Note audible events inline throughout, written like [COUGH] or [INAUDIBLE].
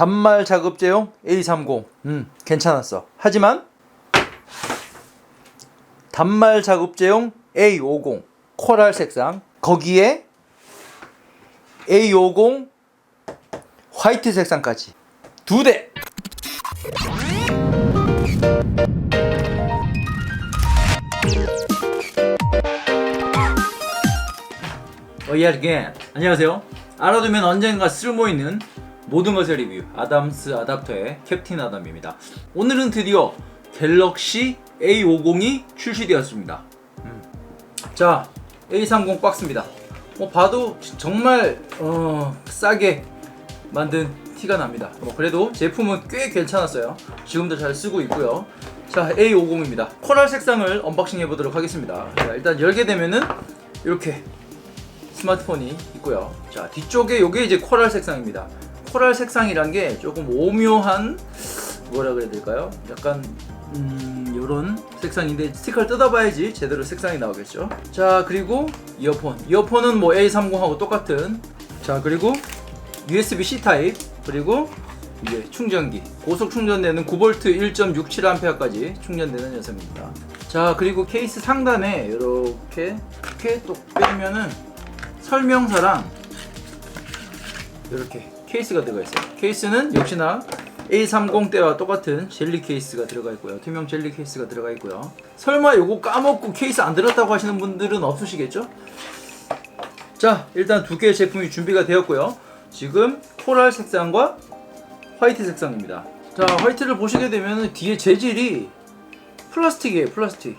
단말 작업제용 A30 음 괜찮았어. 하지만 단말 작업제용 A50 코랄 색상. 거기에 A50 화이트 색상까지. 두 대. 어이야겐 안녕하세요. 알아두면 언젠가 쓸모 있는 모든 것의 리뷰 아담스 아답터의 캡틴 아담입니다. 오늘은 드디어 갤럭시 A50이 출시되었습니다. 음. 자 A30 박스입니다. 뭐 봐도 정말 어, 싸게 만든 티가 납니다. 뭐 그래도 제품은 꽤 괜찮았어요. 지금도 잘 쓰고 있고요. 자 A50입니다. 코랄 색상을 언박싱 해보도록 하겠습니다. 자, 일단 열게 되면은 이렇게 스마트폰이 있고요. 자 뒤쪽에 이게 이제 코랄 색상입니다. 코랄 색상이란 게 조금 오묘한 뭐라 그래야 될까요? 약간 음, 요런 색상인데 스티커를 뜯어봐야지 제대로 색상이 나오겠죠. 자 그리고 이어폰. 이어폰은 뭐 A30하고 똑같은. 자 그리고 USB-C 타입 그리고 이제 충전기 고속 충전되는 9V 1.67A까지 충전되는 녀석입니다. 자 그리고 케이스 상단에 이렇게 이렇게 또 빼면은 설명서랑 이렇게 케이스가 들어가 있어요. 케이스는 역시나 A30 때와 똑같은 젤리 케이스가 들어가 있고요. 투명 젤리 케이스가 들어가 있고요. 설마 요거 까먹고 케이스 안 들었다고 하시는 분들은 없으시겠죠? 자, 일단 두 개의 제품이 준비가 되었고요. 지금 코랄 색상과 화이트 색상입니다. 자, 화이트를 보시게 되면 뒤에 재질이 플라스틱이에요, 플라스틱.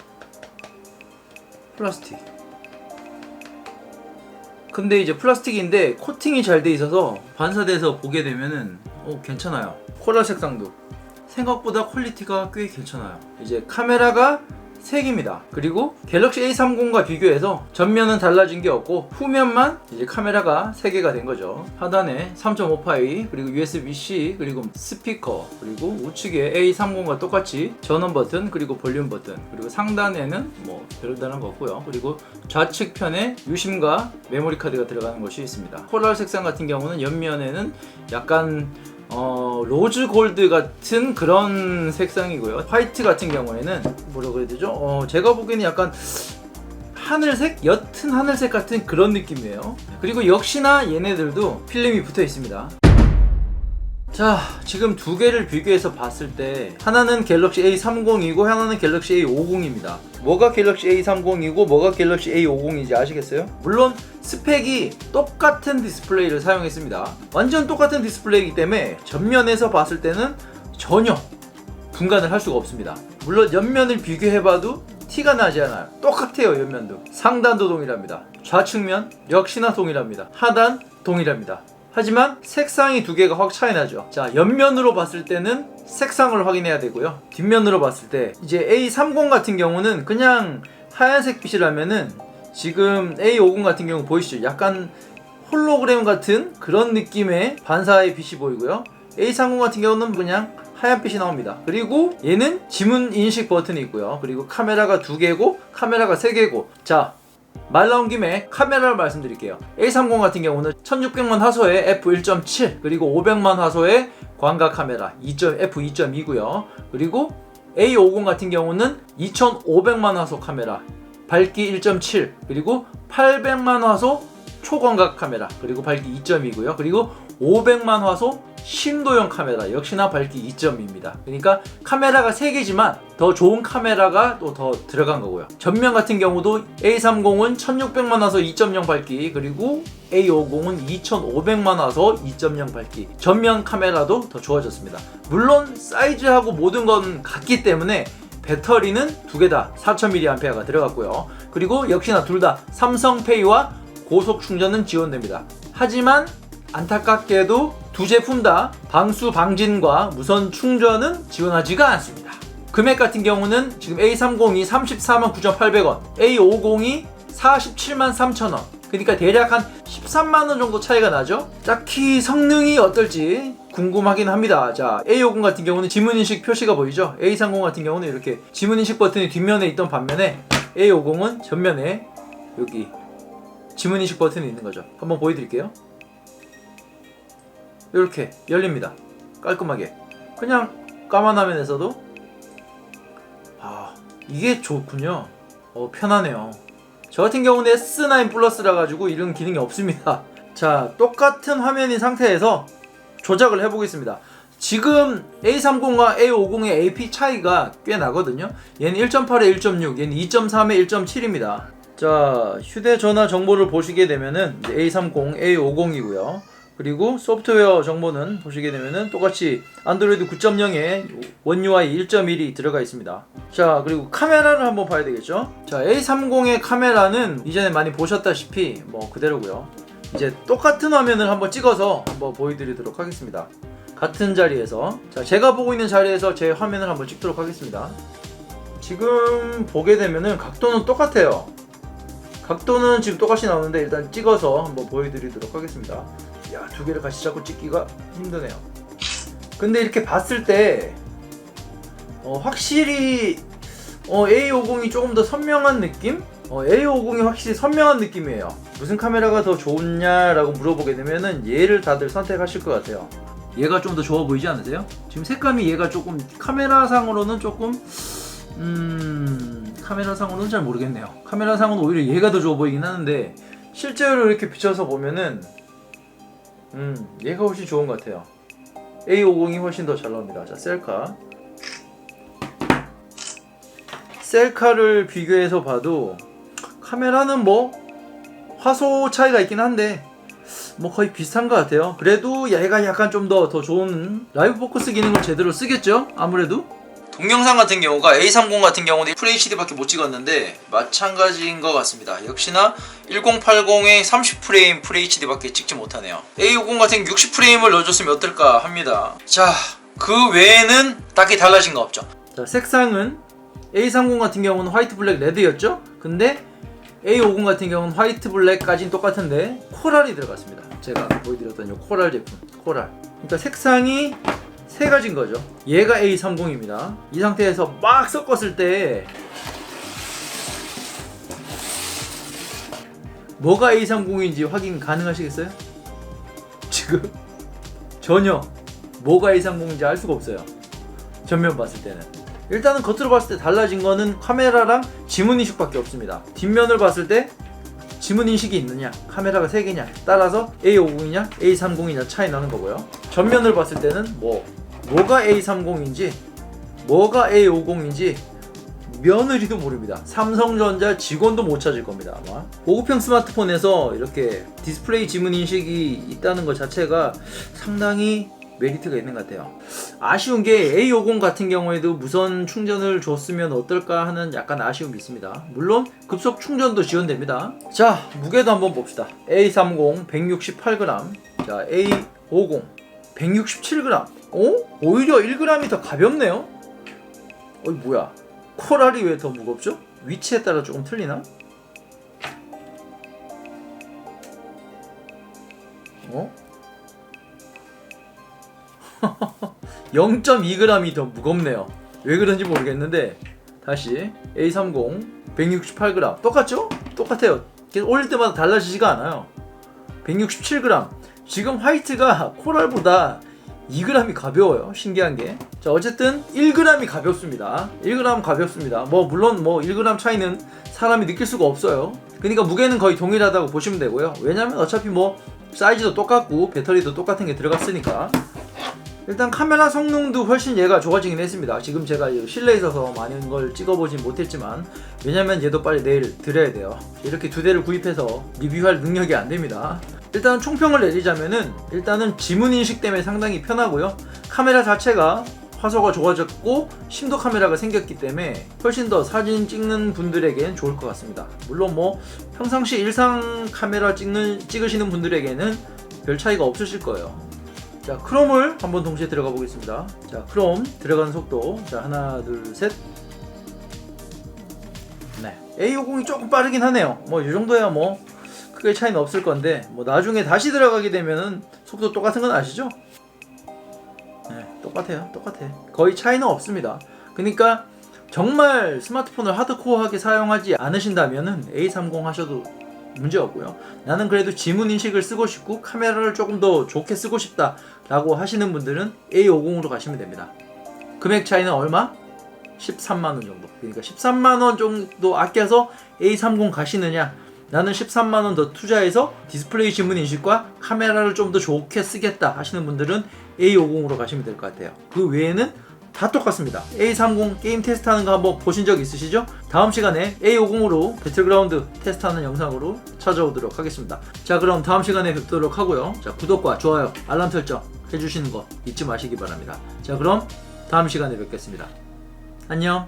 플라스틱. 근데 이제 플라스틱인데 코팅이 잘 돼 있어서 반사돼서 보게 되면은 어, 괜찮아요. 코랄 색상도 생각보다 퀄리티가 꽤 괜찮아요. 이제 카메라가 3개입니다. 그리고 갤럭시 A30과 비교해서 전면은 달라진 게 없고 후면만 이제 카메라가 3개가 된 거죠. 하단에 3.5파이 그리고 USB-C 그리고 스피커 그리고 우측에 A30과 똑같이 전원 버튼 그리고 볼륨 버튼 그리고 상단에는 뭐 별다른 거 없고요. 그리고 좌측편에 유심과 메모리 카드가 들어가는 것이 있습니다. 코랄 색상 같은 경우는 옆면에는 약간 어, 로즈 골드 같은 그런 색상이고요. 화이트 같은 경우에는 뭐라 그래야 되죠? 어, 제가 보기에는 약간 하늘색, 옅은 하늘색 같은 그런 느낌이에요. 그리고 역시나 얘네들도 필름이 붙어 있습니다. 자, 지금 두 개를 비교해서 봤을 때 하나는 갤럭시 A30이고 하나는 갤럭시 A50입니다. 뭐가 갤럭시 A30이고 뭐가 갤럭시 A50인지 아시겠어요? 물론 스펙이 똑같은 디스플레이를 사용했습니다. 완전 똑같은 디스플레이이기 때문에 전면에서 봤을 때는 전혀 분간을 할 수가 없습니다. 물론 옆면을 비교해봐도 티가 나지 않아요. 똑같아요, 옆면도. 상단도 동일합니다. 좌측면 역시나 동일합니다. 하단 동일합니다. 하지만 색상이 두 개가 확 차이 나죠. 자, 옆면으로 봤을 때는 색상을 확인해야 되고요. 뒷면으로 봤을 때 이제 A30 같은 경우는 그냥 하얀색 빛이라면은 지금 A50 같은 경우 보이시죠? 약간 홀로그램 같은 그런 느낌의 반사의 빛이 보이고요. A30 같은 경우는 그냥 하얀 빛이 나옵니다. 그리고 얘는 지문 인식 버튼이 있고요. 그리고 카메라가 두 개고 카메라가 세 개고. 자, 말 나온 김에 카메라를 말씀드릴게요. A30 같은 경우는 1600만 화소의 f1.7 그리고 500만 화소의 광각 카메라 2. f2.2고요. 그리고 A50 같은 경우는 2500만 화소 카메라 밝기 1.7 그리고 800만 화소 초광각 카메라 그리고 밝기 2.2고요. 그리고 500만 화소 심도형 카메라 역시나 밝기 2.2입니다. 그러니까 카메라가 3개지만 더 좋은 카메라가 또 더 들어간 거고요. 전면 같은 경우도 A30은 1600만 화소 2.0 밝기 그리고 A50은 2500만 화소 2.0 밝기 전면 카메라도 더 좋아졌습니다. 물론 사이즈하고 모든 건 같기 때문에 배터리는 두 개 다 4000mAh가 들어갔고요. 그리고 역시나 둘 다 삼성페이와 고속 충전은 지원됩니다. 하지만 안타깝게도 두 제품 다 방수 방진과 무선 충전은 지원하지가 않습니다. 금액 같은 경우는 지금 A30이 34만 9,800원, A50이 47만 3,000원. 그러니까 대략 한 13만 원 정도 차이가 나죠. 딱히 성능이 어떨지 궁금하긴 합니다. 자, A50 같은 경우는 지문인식 표시가 보이죠? A30 같은 경우는 이렇게 지문인식 버튼이 뒷면에 있던 반면에 A50은 전면에 여기 지문인식 버튼이 있는 거죠. 한번 보여드릴게요. 이렇게 열립니다. 깔끔하게. 그냥 까만 화면에서도. 아 이게 좋군요. 어 편하네요. 저 같은 경우는 S9 플러스라 가지고 이런 기능이 없습니다. [LAUGHS] 자 똑같은 화면인 상태에서 조작을 해보겠습니다. 지금 A30과 A50의 AP 차이가 꽤 나거든요. 얘는 1.8에 1.6 얘는 2.3에 1.7입니다 자 휴대전화 정보를 보시게 되면은 이제 A30, A50이고요 그리고 소프트웨어 정보는 보시게 되면은 똑같이 안드로이드 9.0에 원 UI 1.1이 들어가 있습니다. 자, 그리고 카메라를 한번 봐야 되겠죠? 자, A30의 카메라는 이전에 많이 보셨다시피 뭐 그대로고요. 이제 똑같은 화면을 한번 찍어서 한번 보여드리도록 하겠습니다. 같은 자리에서 자, 제가 보고 있는 자리에서 제 화면을 한번 찍도록 하겠습니다. 지금 보게 되면은 각도는 똑같아요. 각도는 지금 똑같이 나오는데 일단 찍어서 한번 보여드리도록 하겠습니다. 야, 두 개를 같이 잡고 찍기가 힘드네요. 근데 이렇게 봤을 때 어, 확실히 어, A50이 조금 더 선명한 느낌? 어, A50이 확실히 선명한 느낌이에요. 무슨 카메라가 더 좋냐라고 물어보게 되면은 얘를 다들 선택하실 것 같아요. 얘가 좀 더 좋아 보이지 않으세요? 지금 색감이 얘가 조금 카메라상으로는 조금 음 카메라상으로는 잘 모르겠네요. 카메라상으로는 오히려 얘가 더 좋아 보이긴 하는데 실제로 이렇게 비춰서 보면은 음, 얘가 훨씬 좋은 것 같아요. A50이 훨씬 더 잘 나옵니다. 자, 셀카. 셀카를 비교해서 봐도 카메라는 뭐 화소 차이가 있긴 한데 뭐 거의 비슷한 것 같아요. 그래도 얘가 약간 좀 더더 좋은 라이브 포커스 기능을 제대로 쓰겠죠? 아무래도 동영상 같은 경우가 A30 같은 경우는 FHD밖에 못 찍었는데 마찬가지인 것 같습니다. 역시나 1080에 30프레임 FHD밖에 찍지 못하네요. A50 같은 60프레임을 넣어줬으면 어떨까 합니다. 자, 그 외에는 딱히 달라진 거 없죠. 자, 색상은 A30 같은 경우는 화이트 블랙 레드였죠? 근데 A50 같은 경우는 화이트 블랙까지는 똑같은데 코랄이 들어갔습니다. 제가 보여드렸던 이 코랄 제품, 코랄. 그러니까 색상이 세 가지인 거죠. 얘가 A30입니다. 이 상태에서 막 섞었을 때 뭐가 A30인지 확인 가능하시겠어요? 지금 전혀 뭐가 A30인지 알 수가 없어요. 전면 봤을 때는. 일단은 겉으로 봤을 때 달라진 거는 카메라랑 지문 인식밖에 없습니다. 뒷면을 봤을 때 지문 인식이 있느냐, 카메라가 3개냐 따라서 A50이냐, A30이냐 차이 나는 거고요. 전면을 봤을 때는 뭐 뭐가 A30인지 뭐가 A50인지 며느리도 모릅니다. 삼성전자 직원도 못 찾을 겁니다. 아마 고급형 스마트폰에서 이렇게 디스플레이 지문 인식이 있다는 것 자체가 상당히 메리트가 있는 것 같아요. 아쉬운 게 A50 같은 경우에도 무선 충전을 줬으면 어떨까 하는 약간 아쉬움이 있습니다. 물론 급속 충전도 지원됩니다. 자, 무게도 한번 봅시다. A30 168g, 자 A50 167g. 어? 오히려 1g이 더 가볍네요. 어이 뭐야? 코랄이 왜 더 무겁죠? 위치에 따라 조금 틀리나? 어? [LAUGHS] 0.2g이 더 무겁네요. 왜 그런지 모르겠는데 다시 A30 168g 똑같죠? 똑같아요. 계속 올릴 때마다 달라지지가 않아요. 167g. 지금 화이트가 코랄보다 2g이 가벼워요. 신기한 게. 자, 어쨌든 1g이 가볍습니다. 1g 가볍습니다. 뭐 물론 뭐 1g 차이는 사람이 느낄 수가 없어요. 그러니까 무게는 거의 동일하다고 보시면 되고요. 왜냐면 어차피 뭐 사이즈도 똑같고 배터리도 똑같은 게 들어갔으니까. 일단 카메라 성능도 훨씬 얘가 좋아지긴 했습니다. 지금 제가 실내에 있어서 많은 걸 찍어보진 못했지만 왜냐면 얘도 빨리 내일 드려야 돼요. 이렇게 두 대를 구입해서 리뷰할 능력이 안 됩니다. 일단 총평을 내리자면은 일단은 지문 인식 때문에 상당히 편하고요. 카메라 자체가 화소가 좋아졌고 심도 카메라가 생겼기 때문에 훨씬 더 사진 찍는 분들에겐 좋을 것 같습니다. 물론 뭐 평상시 일상 카메라 찍는 찍으시는 분들에게는 별 차이가 없으실 거예요. 자, 크롬을 한번 동시에 들어가 보겠습니다. 자, 크롬 들어가는 속도. 자, 하나, 둘, 셋. 네. A50이 조금 빠르긴 하네요. 뭐, 이 정도야 뭐, 크게 차이는 없을 건데, 뭐, 나중에 다시 들어가게 되면은 속도 똑같은 건 아시죠? 네, 똑같아요. 똑같아. 거의 차이는 없습니다. 그러니까, 정말 스마트폰을 하드코어하게 사용하지 않으신다면은 A30 하셔도 문제 없고요. 나는 그래도 지문 인식을 쓰고 싶고 카메라를 조금 더 좋게 쓰고 싶다라고 하시는 분들은 A50으로 가시면 됩니다. 금액 차이는 얼마? 13만 원 정도. 그러니까 13만 원 정도 아껴서 A30 가시느냐? 나는 13만 원 더 투자해서 디스플레이 지문 인식과 카메라를 좀 더 좋게 쓰겠다 하시는 분들은 A50으로 가시면 될 것 같아요. 그 외에는 다 똑같습니다. A30 게임 테스트하는 거 한번 보신 적 있으시죠? 다음 시간에 A50으로 배틀그라운드 테스트하는 영상으로 찾아오도록 하겠습니다. 자 그럼 다음 시간에 뵙도록 하고요. 자 구독과 좋아요, 알람 설정 해주시는 거 잊지 마시기 바랍니다. 자 그럼 다음 시간에 뵙겠습니다. 안녕.